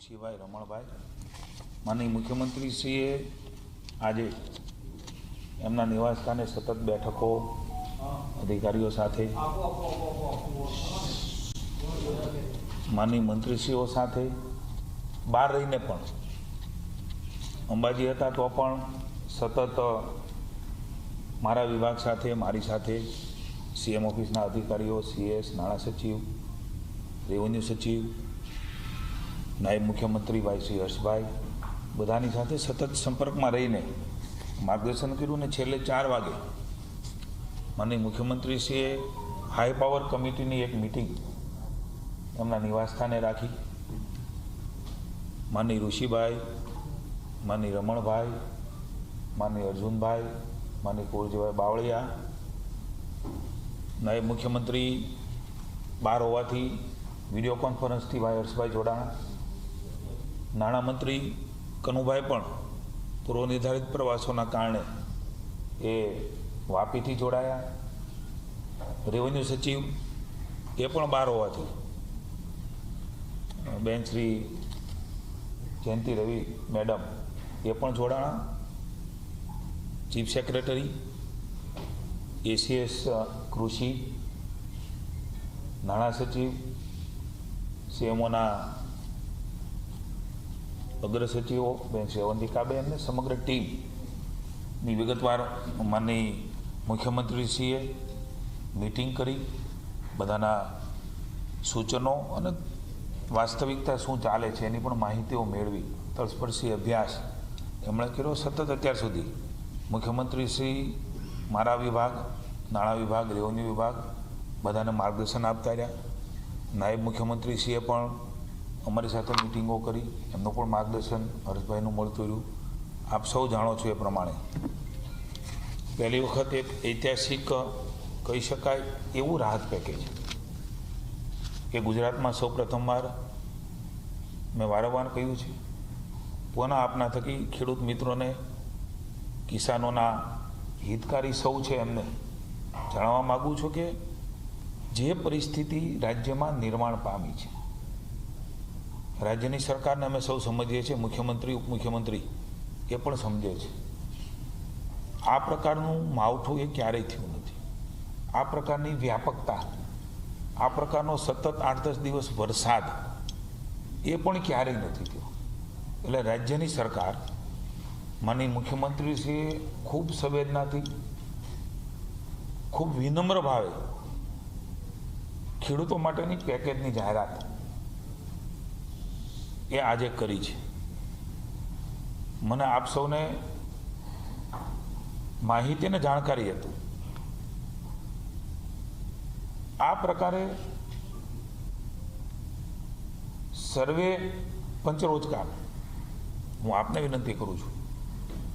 શિવાય રમણભાઈ. માનનીય મુખ્યમંત્રીશ્રીએ આજે એમના નિવાસસ્થાને સતત બેઠકો અધિકારીઓ સાથે માનનીય મંત્રીશ્રીઓ સાથે, બહાર રહીને પણ. અંબાજી હતા તો પણ સતત મારા વિભાગ સાથે, મારી સાથે સીએમ ઓફિસના અધિકારીઓ, સીએસ, નાણાં સચિવ, રેવન્યુ સચિવ નાયબ મુખ્યમંત્રી ભાઈ શ્રી હર્ષભાઈ બધાની સાથે સતત સંપર્કમાં રહીને માર્ગદર્શન કર્યું ને છેલ્લે ચાર વાગે માનનીય મુખ્યમંત્રીશ્રીએ હાઈ પાવર કમિટીની એક મિટિંગ એમના નિવાસસ્થાને રાખી. માની ઋષિભાઈ માની રમણભાઈ માની અર્જુનભાઈ માની કુરજીભાઈ બાવળિયા, નાયબ મુખ્યમંત્રી બહાર હોવાથી વીડિયો કોન્ફરન્સથી ભાઈ હર્ષભાઈ જોડાણા. નાણામંત્રી કનુભાઈ પણ પૂર્વ નિર્ધારિત પ્રવાસોના કારણે એ વાપીથી જોડાયા. રેવન્યુ સચિવ એ પણ બહાર હોવાથી. બેન શ્રી જયંતિ રવિ મેડમ એ પણ જોડાણા. ચીફ સેક્રેટરી એસીએસ કૃષિ, નાણાં સચિવ સીએમઓના અગ્ર સચિવો, બેન સેવંતિકાબેન અને સમગ્ર ટીમની વિગતવાર માનની મુખ્યમંત્રીશ્રીએ મિટિંગ કરી. બધાના સૂચનો અને વાસ્તવિકતા શું ચાલે છે એની પણ માહિતીઓ મેળવી. તળસ્પર્શી અભ્યાસ એમણે કર્યો સતત અત્યાર સુધી. મુખ્યમંત્રીશ્રી, મારા વિભાગ, નાણાં વિભાગ રેવન્યુ વિભાગ બધાને માર્ગદર્શન આપતા રહ્યા. નાયબ મુખ્યમંત્રીશ્રીએ પણ અમારી સાથે મિટિંગો કરી, એમનું પણ માર્ગદર્શન હર્ષભાઈનું મળતું રહ્યું. આપ સૌ જાણો છો એ પ્રમાણે. પહેલી વખત એક ઐતિહાસિક કહી શકાય, એવું રાહત પેકેજ કે ગુજરાતમાં સૌ પ્રથમવાર મેં વારંવાર કહ્યું છે પુનઃ આપના થકી ખેડૂત મિત્રોને, કિસાનોના હિતકારી સૌ છે એમને. જણાવવા માગું છું કે જે પરિસ્થિતિ રાજ્યમાં નિર્માણ પામી છે. રાજ્યની સરકારને અમે સૌ સમજીએ છીએ, મુખ્યમંત્રી, ઉપમુખ્યમંત્રી, એ પણ સમજે છે. આ પ્રકારનું માવઠું એ ક્યારેય થયું નથી. આ પ્રકારની વ્યાપકતા, આ પ્રકારનો સતત આઠ દસ દિવસ વરસાદ એ પણ ક્યારેય નથી થયો. એટલે રાજ્યની સરકાર માની મુખ્યમંત્રીશ્રીએ ખૂબ સંવેદનાથી, ખૂબ વિનમ્ર ભાવે ખેડૂતો માટેની પેકેજની જાહેરાત એ આજે કરી છે. મને આપ સૌને માહિતી અને જાણકારી હતું. આ પ્રકારે સર્વે પંચરોજકાર હું આપને વિનંતી કરું છું,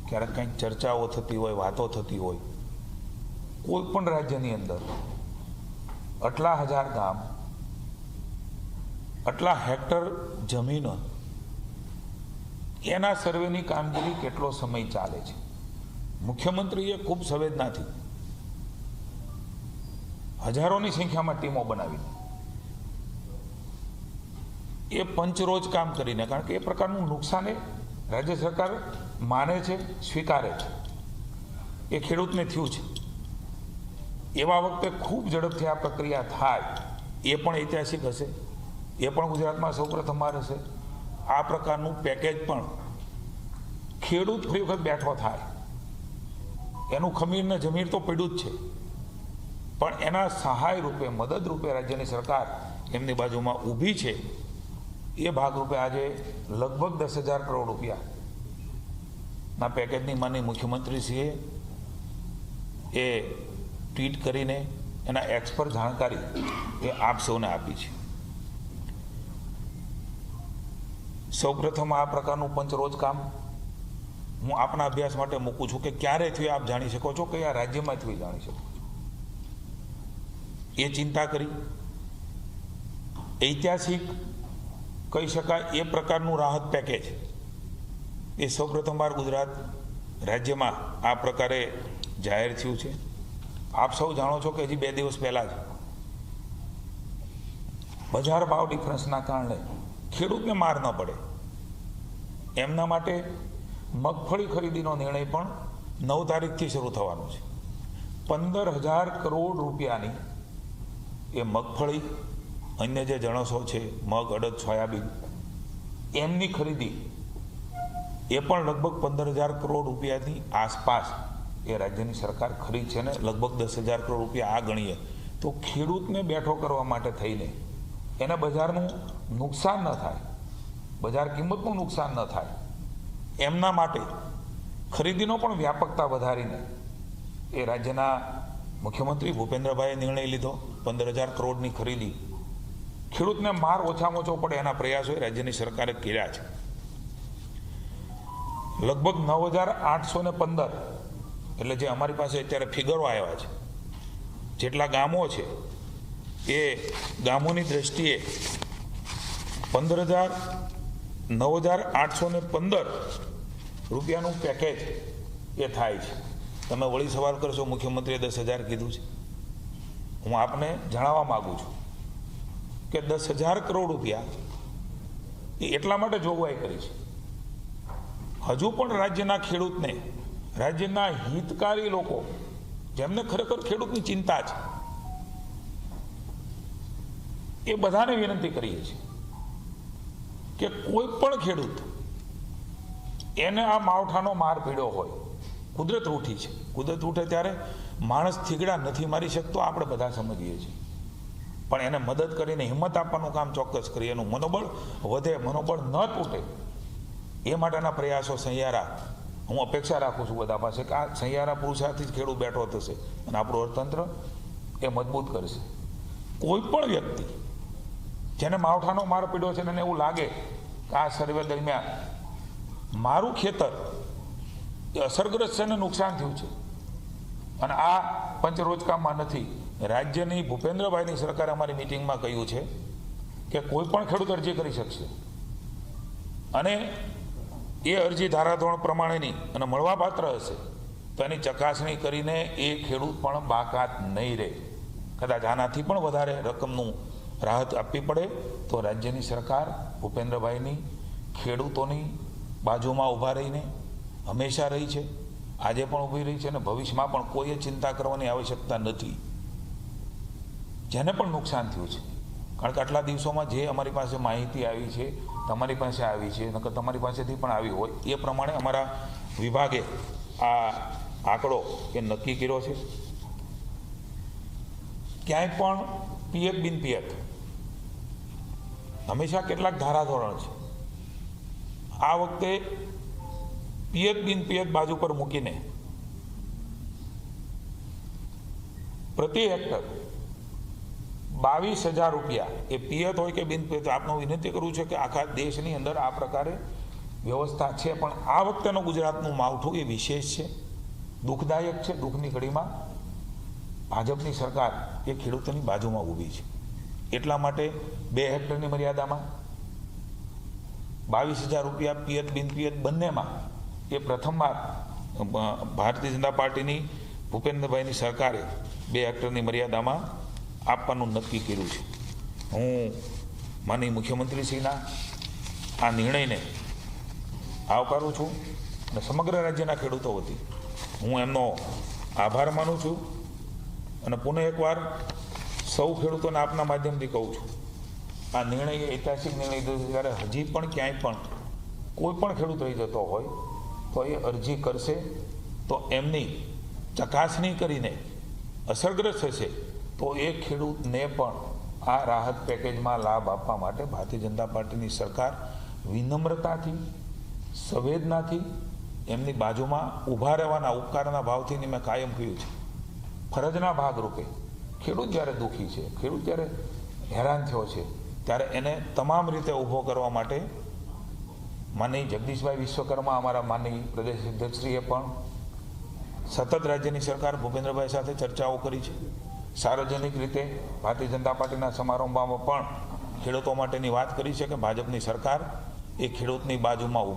ક્યારેક કંઈક ચર્ચાઓ થતી હોય, વાતો થતી હોય, કોઈ પણ રાજ્યની અંદર આટલા હજાર ગામ આટલા હેક્ટર જમીન એના સર્વેની કામગીરી કેટલો સમય ચાલે છે? મુખ્યમંત્રીએ ખૂબ સંવેદનાથી હજારોની સંખ્યામાં ટીમો બનાવી એ પંચરોજ કામ કરીને, કારણ કે એ પ્રકારનું નુકસાન એ રાજ્ય સરકાર માને છે, સ્વીકારે છે. એ ખેડૂતને થયું છે. એવા વખતે ખૂબ ઝડપથી આ પ્રક્રિયા થાય, એ પણ ઐતિહાસિક હશે. એ પણ ગુજરાતમાં સૌપ્રથમવાર હશે આ પ્રકારનું પેકેજ પણ ખેડૂત ફરી વખત બેઠો થાય. એનું ખમીરને જમીર તો પડ્યું જ છે. પણ એના સહાય રૂપે, મદદ રૂપે રાજ્યની સરકાર એમની બાજુમાં ઊભી છે. એ ભાગરૂપે આજે લગભગ દસ હજાર કરોડ રૂપિયા ના પેકેજની માની મુખ્યમંત્રીશ્રીએ એ ટ્વીટ કરીને એના એક્સપર્ટ જાણકારી એ આપ સૌને આપી છે. સૌપ્રથમ આ પ્રકારનું પંચરોજ કામ હું આપના અભ્યાસ માટે મૂકું છું કે ક્યારે થયું આપ જાણી શકો છો કયા રાજ્યમાં થયું જાણી શકો છો. એ ચિંતા કરી. ઐતિહાસિક કહી શકાય એ પ્રકારનું રાહત પેકેજ એ સૌપ્રથમવાર ગુજરાત રાજ્યમાં આ પ્રકારે જાહેર થયું છે. આપ સૌ જાણો છો કે હજી બે દિવસ પહેલાં જ બજાર ભાવ ડિફરન્સના કારણે ખેડૂતને માર ન પડે. એમના માટે મગફળી ખરીદીનો નિર્ણય પણ નવ તારીખથી શરૂ થવાનો છે. પંદર હજાર કરોડ રૂપિયાની એ મગફળી, અન્ય જે જણસો છે, મગ, અડદ, સોયાબીન, એમની ખરીદી એ પણ લગભગ પંદર હજાર કરોડ રૂપિયાની આસપાસ એ રાજ્યની સરકાર ખરીદ છે ને? લગભગ દસ હજાર કરોડ રૂપિયા આ ગણીએ. તો ખેડૂતને બેઠો કરવા માટે થઈને એને બજારનું નુકસાન ન થાય. બજાર કિંમતનું નુકસાન ન થાય. એમના માટે ખરીદીનો પણ વ્યાપકતા વધારીને એ રાજ્યના મુખ્યમંત્રી ભૂપેન્દ્રભાઈએ નિર્ણય લીધો, પંદર હજાર કરોડની ખરીદી. ખેડૂતને માર ઓછામાં ઓછો પડે એના પ્રયાસો રાજ્યની સરકારે કર્યા છે. લગભગ નવ હજાર આઠસો ને પંદર, એટલે જે અમારી પાસે અત્યારે ફિગરો આવ્યા છે, જેટલા ગામો છે એ ગામોની દ્રષ્ટિએ પંદર હજાર નવ હજાર આઠસો ને પંદર રૂપિયાનું પેકેજ એ થાય છે. તમે વળી સવાલ કરશો, મુખ્યમંત્રીએ દસ હજાર કીધું છે. હું આપને જણાવવા માગું છું કે દસ હજાર કરોડ રૂપિયા એ એટલા માટે જોગવાઈ કરી છે. હજુ પણ રાજ્યના ખેડૂતને, રાજ્યના હિતકારી લોકો, જેમને ખરેખર ખેડૂતની ચિંતા છે એ બધાને વિનંતી કરીએ છીએ કે કોઈ પણ ખેડૂત એને આ માવઠાનો માર પીડ્યો હોય, કુદરત રૂઠી છે. કુદરત રૂઠે ત્યારે માણસ થીગડા નથી મારી શકતો, આપણે બધા સમજીએ છીએ. પણ એને મદદ કરીને હિંમત આપવાનું કામ ચોક્કસ કરીએ, એનું મનોબળ વધે, મનોબળ ન તૂટે. એ માટેના પ્રયાસો સહિયારા. હું અપેક્ષા રાખું છું બધા પાસે કે આ સહિયારા પુરુષાર્થી જ ખેડૂત બેઠો થશે અને આપણું અર્થતંત્ર એ મજબૂત કરશે. કોઈ પણ વ્યક્તિ જેને માવઠાનો માર પીડ્યો છે એને એવું લાગે કે આ સર્વે દરમિયાન મારું ખેતર એ અસરગ્રસ્ત છે અને નુકસાન થયું છે. અને આ પંચરોજકામાં નથી. રાજ્યની ભૂપેન્દ્રભાઈની સરકારે અમારી મિટિંગમાં કહ્યું છે કે કોઈ પણ ખેડૂત અરજી કરી શકશે. અને એ અરજી ધારાધોરણ પ્રમાણેની અને મળવાપાત્ર હશે, તો એની ચકાસણી કરીને એ ખેડૂત પણ બાકાત નહીં રહે. કદાચ આનાથી પણ વધારે રકમનું રાહત આપવી પડે તો રાજ્યની સરકાર ભૂપેન્દ્રભાઈની ખેડૂતોની બાજુમાં ઊભા રહીને હંમેશા રહી છે. આજે પણ ઊભી રહી છે અને ભવિષ્યમાં પણ કોઈએ ચિંતા કરવાની આવશ્યકતા નથી. જેને પણ નુકસાન થયું છે. કારણ કે આટલા દિવસોમાં જે અમારી પાસે માહિતી આવી છે, તમારી પાસે આવી છે, નકર તમારી પાસેથી પણ આવી હોય, એ પ્રમાણે અમારા વિભાગે આ આંકડો એ નક્કી કર્યો છે. ક્યાંય પણ પિયત બિન પિયત હંમેશા કેટલાક ધારાધોરણ છે. આ વખતે પિયત બિન પિયત બાજુ પર મૂકીને પ્રતિ હેક્ટર બાવીસ હજાર રૂપિયા એ પિયત હોય કે બિન પિયત આપનો વિનંતી કરું છું કે આખા દેશની અંદર આ પ્રકારે વ્યવસ્થા છે, પણ આ વખતેનું ગુજરાતનું માવઠું એ વિશેષ છે. દુઃખદાયક છે, દુઃખની ઘડીમાં ભાજપની સરકાર એ ખેડૂતોની બાજુમાં ઊભી છે. એટલા માટે બે હેક્ટરની મર્યાદામાં બાવીસ હજાર રૂપિયા પિયત બિન પિયત બંનેમાં એ પ્રથમવાર ભારતીય જનતા પાર્ટીની ભૂપેન્દ્રભાઈની સરકારે બે હેક્ટરની મર્યાદામાં આપવાનું નક્કી કર્યું છે. હું માનીય મુખ્યમંત્રીશ્રીના આ નિર્ણયને આવકારું છું અને સમગ્ર રાજ્યના ખેડૂતો વતી હું એમનો આભાર માનું છું અને પુનઃ એકવાર સૌ ખેડૂતોને આપના માધ્યમથી કહું છું, આ નિર્ણય ઐતિહાસિક નિર્ણય લીધો છે ત્યારે હજી પણ ક્યાંય પણ કોઈ પણ ખેડૂત રહી જતો હોય, તો એ અરજી કરશે, તો એમની ચકાસણી કરીને અસરગ્રસ્ત થશે, તો એ ખેડૂતને પણ આ રાહત પેકેજમાં લાભ આપવા માટે ભારતીય જનતા પાર્ટીની સરકાર વિનમ્રતાથી, સંવેદનાથી એમની બાજુમાં ઊભા રહેવાના ઉપકારના ભાવથી મેં કાયમ કહ્યું છે. ફરજના ભાગરૂપે ખેડૂત જ્યારે દુઃખી છે, ખેડૂત જ્યારે હેરાન થયો છે, ત્યારે એને તમામ રીતે ઊભો કરવા માટે માની જગદીશભાઈ વિશ્વકર્મા અમારા માની પ્રદેશ અધ્યક્ષશ્રીએ પણ સતત રાજ્યની સરકાર ભૂપેન્દ્રભાઈ સાથે ચર્ચાઓ કરી છે. સાર્વજનિક રીતે ભારતીય જનતા પાર્ટીના સમારંભમાં પણ ખેડૂતો માટેની વાત કરી છે કે ભાજપની સરકાર એ ખેડૂતની બાજુમાં ઊભી